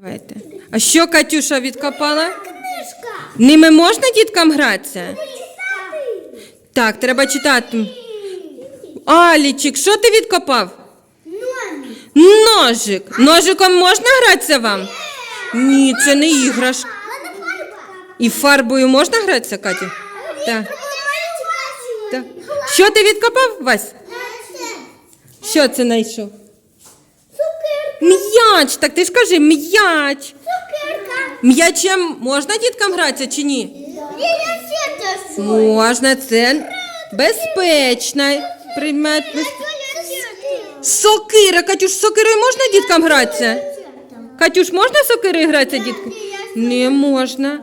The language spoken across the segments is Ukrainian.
Давайте. А що Катюша відкопала? Книжка. Ними можна діткам гратися? Так, треба читати. Алічик, що ти відкопав? Ножик. Ножиком можна гратися вам? Ні, це не іграш. І фарбою можна гратися, Катю? Так. Так. Що ти відкопав, Вась? Що це знайшов? М'яч, так ти ж кажи, м'яч. Цукерка. М'ячем можна діткам гратися чи ні? Можна, це безпечний предмет. Сокира, Катюш, з сокирою можна діткам гратися? Катюш, можна з сокирою гратися, діткам? Не можна.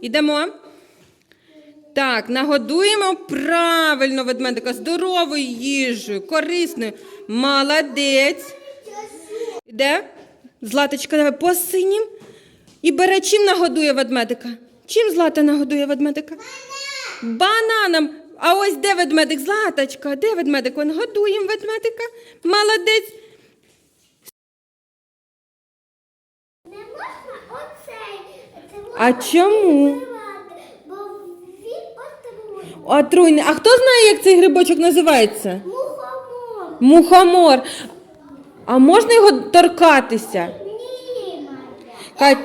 Ідемо. Так, нагодуємо правильно ведмедика здоровою їжею, корисною. Молодець. Іде? Златочка, давай по синім. І бере чим нагодує ведмедика? Чим Злата нагодує ведмедика? Бананом. А ось де ведмедик? Златочка, де ведмедик? Вон годуємо ведмедика. Молодець. Не можна оцей. А чому? Бо він отруєний. Отруйний. А хто знає, як цей грибочок називається? Мухомор. Мухомор. А можна його торкатися? Ні. Кать,